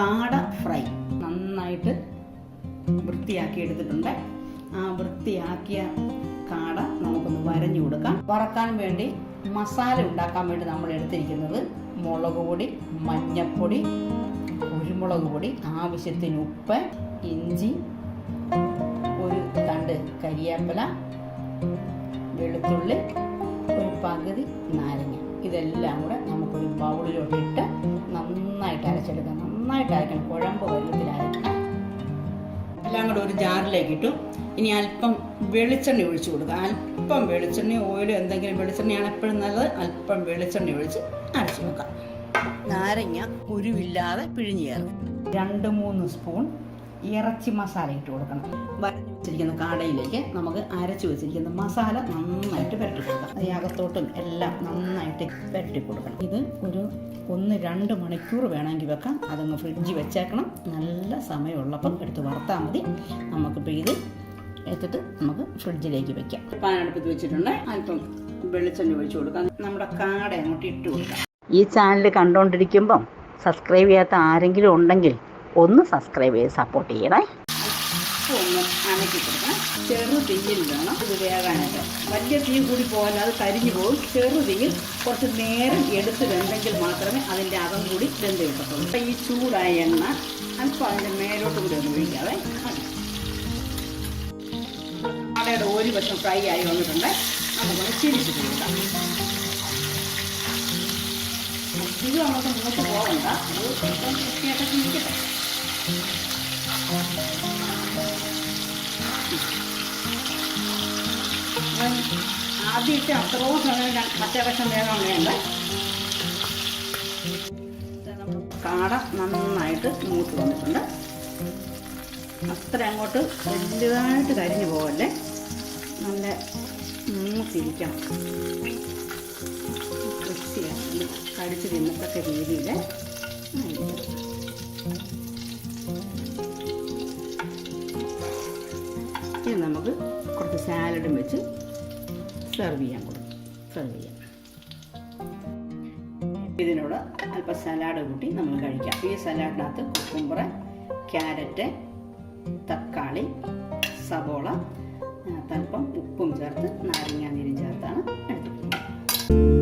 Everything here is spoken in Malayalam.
കാട ഫ്രൈ നന്നായിട്ട് വൃത്തിയാക്കി എടുത്തിട്ടുണ്ട്. ആ വൃത്തിയാക്കിയ കാട നമുക്കൊന്ന് വരഞ്ഞു കൊടുക്കാം. വറക്കാൻ വേണ്ടി മസാല ഉണ്ടാക്കാൻ വേണ്ടി നമ്മൾ എടുത്തിരിക്കുന്നത് മുളക് പൊടി മഞ്ഞപ്പൊടി കുരുമുളക് പൊടി ആവശ്യത്തിന് ഉപ്പ് ഇഞ്ചി ഒരു തണ്ട് കരിയാമ്പല വെളുത്തുള്ളി ഒരു പകുതി നാരങ്ങ. ഇതെല്ലാം കൂടെ നമുക്കൊരു ബൗളിലോട്ടിട്ട് നന്നായിട്ട് അരച്ചെടുക്കാം. നന്നായിട്ട് അരക്കണം കുഴമ്പ് പരുവത്തിൽ അരക്കണം എല്ലാം കൂടെ ഒരു ജാറിലേക്ക് ഇട്ടു. ഇനി അല്പം വെളിച്ചെണ്ണ ഒഴിച്ചു കൊടുക്കുക. അല്പം വെളിച്ചെണ്ണ ഓയിലോ എന്തെങ്കിലും വെളിച്ചെണ്ണയാണ് എപ്പോഴും നല്ലത്. അല്പം വെളിച്ചെണ്ണ ഒഴിച്ച് അരച്ചു വെക്കാം നാരങ്ങ കുരുവില്ലാതെ ചേർക്കും രണ്ട് മൂന്ന് സ്പൂൺ ഇറച്ചി മസാല ഇട്ട് കൊടുക്കണം. വരഞ്ഞു വെച്ചിരിക്കുന്ന കാടയിലേക്ക് നമുക്ക് അരച്ചു വെച്ചിരിക്കുന്ന മസാല നന്നായിട്ട് പുരട്ടി കൊടുക്കാം. അത് അകത്തോട്ടും എല്ലാം നന്നായിട്ട് പുരട്ടി കൊടുക്കണം. ഇത് ഒരു ഒന്ന് രണ്ട് മണിക്കൂർ വേണമെങ്കിൽ വെക്കാം. അതങ്ങ് ഫ്രിഡ്ജ് വെച്ചേക്കണം. നല്ല സമയമുള്ളപ്പം എടുത്ത് വറുത്താൽ മതി. നമുക്കിപ്പോൾ ഇത് എടുത്തിട്ട് നമുക്ക് ഫ്രിഡ്ജിലേക്ക് വെക്കാം. പാൻ അടുപ്പത്ത് വെച്ചിട്ടുണ്ട്. അല്പം വെളിച്ചെണ്ണ ഒഴിച്ചു കൊടുക്കാം. നമ്മുടെ കാട അങ്ങോട്ട് ഇട്ട് കൊടുക്കാം. ഈ ചാനൽ കണ്ടുകൊണ്ടിരിക്കുമ്പം സബ്സ്ക്രൈബ് ചെയ്യാത്ത ആരെങ്കിലും ഉണ്ടെങ്കിൽ ഒന്ന് സബ്സ്ക്രൈബ് ചെയ്ത് സപ്പോർട്ട് ചെയ്യണേ ഒന്ന് അനക്കി കൊടുക്കണം ചെറു തീയിൽ വേണം വലിയ തീ കൂടി പോയാൽ അത് കരിഞ്ഞു പോകും ചെറു തീയിൽ കുറച്ച് നേരം എടുത്ത് വെന്തെങ്കിൽ മാത്രമേ അതിന്റെ അകം കൂടി വെന്ത് കിട്ടത്തുള്ളൂ അപ്പം ഈ ചൂടായ എണ്ണ അല്പം അതിന്റെ മേലോട്ട് കൂടി ഒന്ന് ഒഴിക്കാവേ അടയുടെ ഒരു വശം ഫ്രൈ ആയി വന്നിട്ടുണ്ട് അതുപോലെ ചിരിച്ചിട്ട് കൊടുക്കാം ഇത് നമുക്ക് മുന്നോട്ട് പോകണ്ട അത് ഇപ്പം വൃത്തിയായിട്ടൊക്കെ ഇരിക്കട്ടെ ഞാൻ കാട നന്നായിട്ട് മൂത്ത് വന്നിട്ടുണ്ട്. അത്ര അങ്ങോട്ട് വലുതായിട്ട് കരിഞ്ഞു പോകല്ലേ നല്ല മൂത്തിരിക്കണം കടിച്ച് തിന്നത്തക്ക രീതിയിൽ ഇനി നമുക്ക് കുറച്ച് സാലഡും വെച്ച് സെർവ് ചെയ്യാൻ കൊടുക്കും. സെർവ് ചെയ്യാം. ഇതിനോട് അല്പം സലാഡ് കൂട്ടി നമ്മൾ കഴിക്കാം. ഈ സലാഡിനകത്ത് കുക്കുമ്പറ ക്യാരറ്റ് തക്കാളി സവോള അല്പം ഉപ്പും ചേർത്ത് നാരങ്ങാനീരും ചേർത്താണ് എടുത്തിട്ടുള്ളത്